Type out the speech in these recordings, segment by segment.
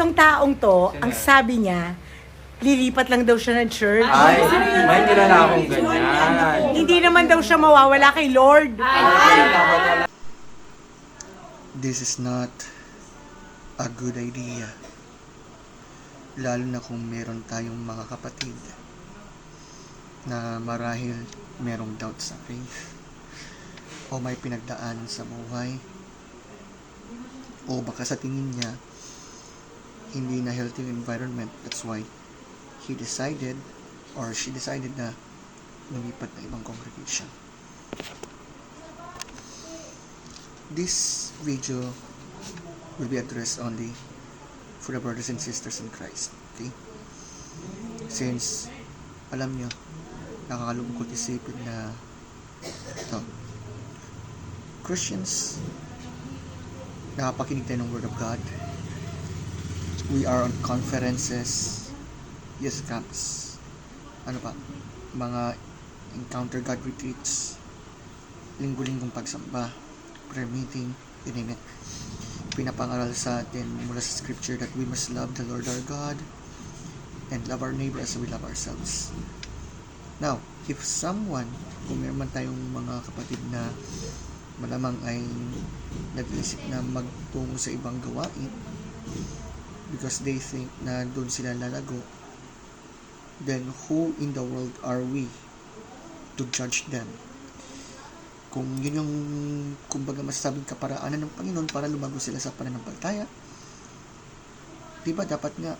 Itong taong to, ang sabi niya, lilipat lang daw siya ng church. Ay, may kilala akong ganyan. Hindi naman daw siya mawawala kay Lord. This is not a good idea. Lalo na kung meron tayong mga kapatid na marahil merong doubt sa faith o may pinagdaan sa buhay o baka sa tingin niya hindi na healthy environment that's why he decided or she decided na lumipat na ibang congregation this video will be addressed only for the brothers and sisters in Christ. Okay? Since, alam nyo, nakakalungkot isipin na ito, Christians, nakapakinig tayo ng Word of God. We are on conferences, yes, camps, ano pa, mga encounter God retreats, linggo-linggong pagsamba, prayer meeting, you name it. Pinapangaral sa atin mula sa scripture that we must love the Lord our God and love our neighbor as we love ourselves. Now, if someone, kung meron man tayong mga kapatid na malamang ay nag-iisip na magtungo sa ibang gawain because they think na doon sila lalago, then who in the world are we to judge them? kung yun yung kumbaga masasabing kaparaanan ng Panginoon para lumago sila sa pananampalataya, di ba dapat nga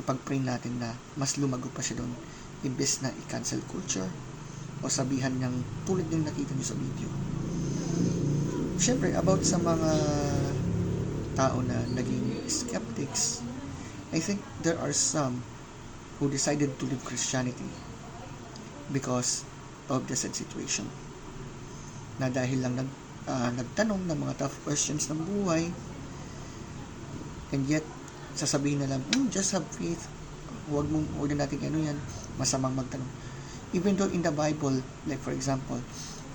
ipag-pray natin na mas lumago pa siya doon imbes na i-cancel culture o sabihan niyang tulad ng nakita niyo sa video. Siyempre, about sa mga tao na naging skeptics, I think there are some who decided to leave Christianity because of the said situation. Na dahil lang nag, ah, nagtanong ng mga tough questions ng buhay and yet sasabihin na lang hmm, just have faith. Huwag mong huwag na natin ano yan masamang magtanong. Even though in the Bible like for example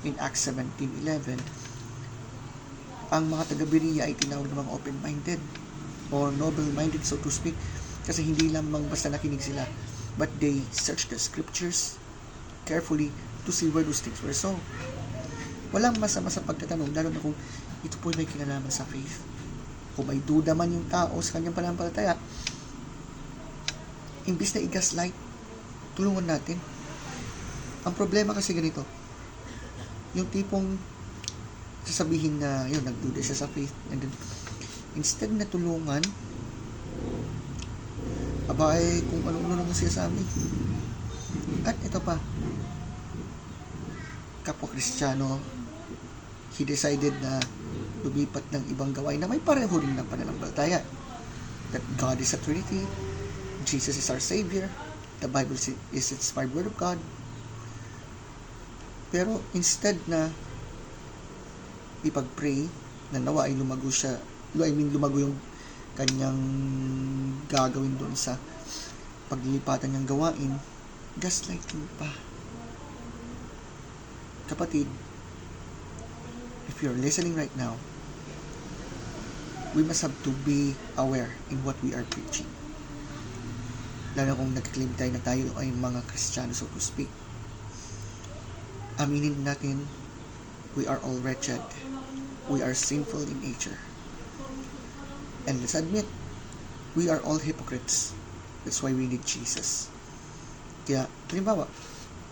in Acts 17.11 ang mga taga-Berea ay tinawag ng mga open-minded or noble-minded so to speak kasi hindi lamang basta nakinig sila but they searched the scriptures carefully to see where those things were so walang masama sa pagtatanong, lalo na kung ito po may kinalaman sa faith. Kung may duda man yung tao sa kanyang pananampalataya, imbis na i-gaslight, tulungan natin. Ang problema kasi ganito, yung tipong sasabihin na, yun, nagduda siya sa faith, and then, instead na tulungan, abay, kung ano-ano naman siya sa amin. At ito pa, kapwa Kristiyano, he decided na lumipat ng ibang gawain na may pareho rin ng pananampalataya. That God is a Trinity, Jesus is our Savior, the Bible is inspired Word of God. Pero instead na ipag-pray na nawa ay lumago siya, I mean lumago yung kanyang gagawin doon sa paglilipatan niyang gawain, gaslighting pa. Kapatid, if you're listening right now, we must have to be aware in what we are preaching. Lalo kung nag-claim tayo na tayo ay mga Kristiyano, so to speak. Aminin natin, we are all wretched. We are sinful in nature. And let's admit, we are all hypocrites. That's why we need Jesus. Kaya, halimbawa,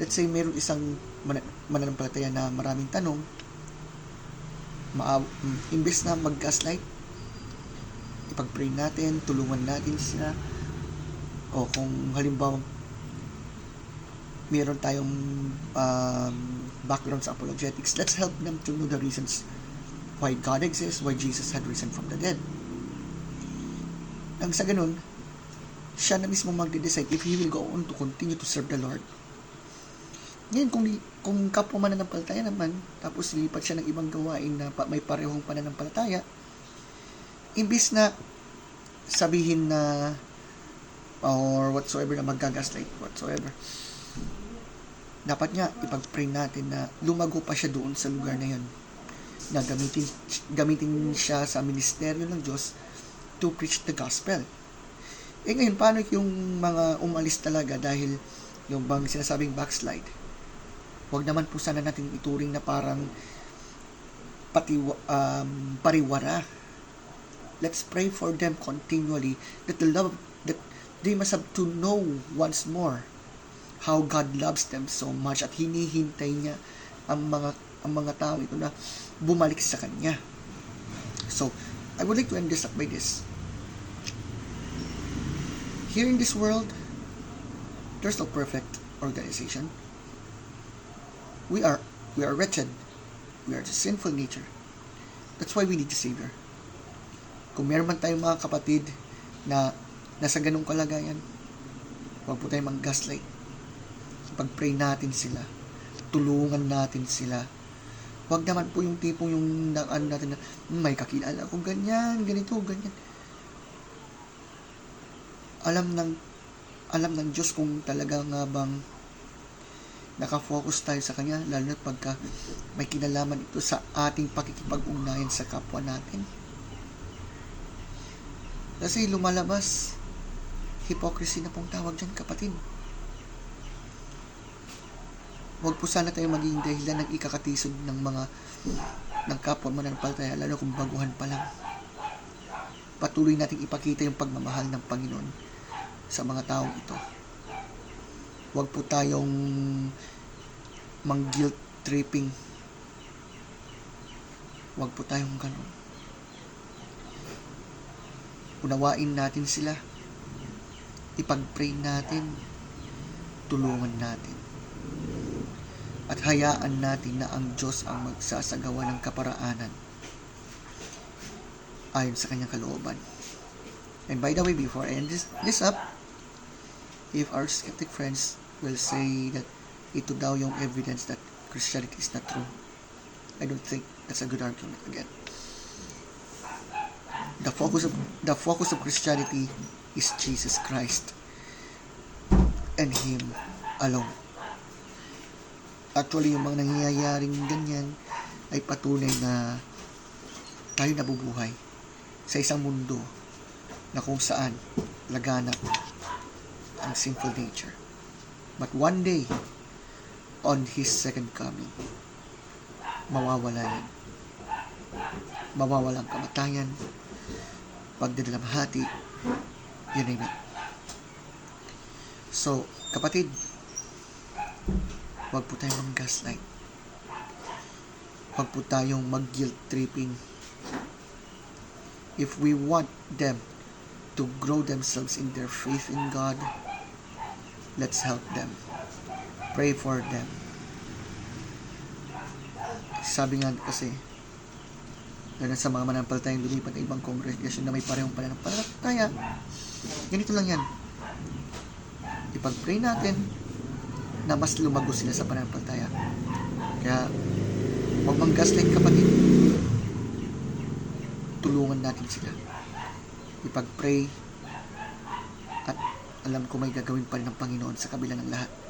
let's say meron isang man- mananampalataya na maraming tanong, ma mm, imbes na mag-gaslight, ipag-pray natin, tulungan natin siya, o kung halimbawa meron tayong um, background sa apologetics, let's help them to know the reasons why God exists, why Jesus had risen from the dead. Nang sa ganun, siya na mismo magde-decide if he will go on to continue to serve the Lord. Ngayon, kung, kung kapwa mananampalataya naman, tapos lipat siya ng ibang gawain na may parehong pananampalataya, imbis na sabihin na or whatsoever na magagaslight whatsoever, dapat nga ipag-pray natin na lumago pa siya doon sa lugar na yun na gamitin, gamitin siya sa ministeryo ng Diyos to preach the gospel. Eh ngayon, paano yung mga umalis talaga dahil yung bang sinasabing backslide? Huwag naman po sana natin ituring na parang pati um, pariwara. Let's pray for them continually that the love that they must have to know once more how God loves them so much at hinihintay niya ang mga ang mga tao ito na bumalik sa kanya. So, I would like to end this up by this. Here in this world, there's no perfect organization. We are we are wretched. We are the sinful nature. That's why we need a Savior. Kung meron man tayong mga kapatid na nasa ganung kalagayan, huwag po tayong mag-gaslight. Pag-pray natin sila. Tulungan natin sila. Huwag naman po yung tipong yung na, ano natin na, "Hmm, may kakilala akong ganyan, ganito, ganyan. Alam ng alam ng Diyos kung talaga nga bang nakafocus tayo sa Kanya, lalo na pagka may kinalaman ito sa ating pakikipag-ugnayan sa kapwa natin. Kasi lumalabas, hypocrisy na pong tawag dyan, kapatid. Huwag po sana tayo maging dahilan ng ikakatisod ng mga ng kapwa mananampalataya, lalo kung baguhan pa lang. Patuloy nating ipakita yung pagmamahal ng Panginoon sa mga taong ito. Huwag po tayong mang guilt tripping. Huwag po tayong ganun. Unawain natin sila. Ipag-pray natin. Tulungan natin. At hayaan natin na ang Diyos ang magsasagawa ng kaparaanan ayon sa kanyang kalooban. And by the way, before I end this, this up, if our skeptic friends will say that ito daw yung evidence that Christianity is not true, I don't think that's a good argument again. The focus of the focus of Christianity is Jesus Christ and Him alone. Actually, yung mga nangyayaring ganyan ay patunay na tayo nabubuhay sa isang mundo na kung saan laganap ang sinful nature. But one day, on His second coming, mawawala yan. Mawawala ang kamatayan, pagdadalamhati, you name it. So, kapatid, huwag po tayong mag-gaslight. Huwag po tayong mag-guilt tripping. If we want them to grow themselves in their faith in God, let's help them. Pray for them. Sabi nga kasi, lalo sa mga manampalatayang lumipat ng ibang kongregasyon na may parehong pananampalataya, ganito lang yan. Ipag-pray natin na mas lumago sila sa pananampalataya. Kaya, huwag mang gaslight kapatid. Tulungan natin sila. Ipag-pray alam ko may gagawin pa rin ng Panginoon sa kabila ng lahat.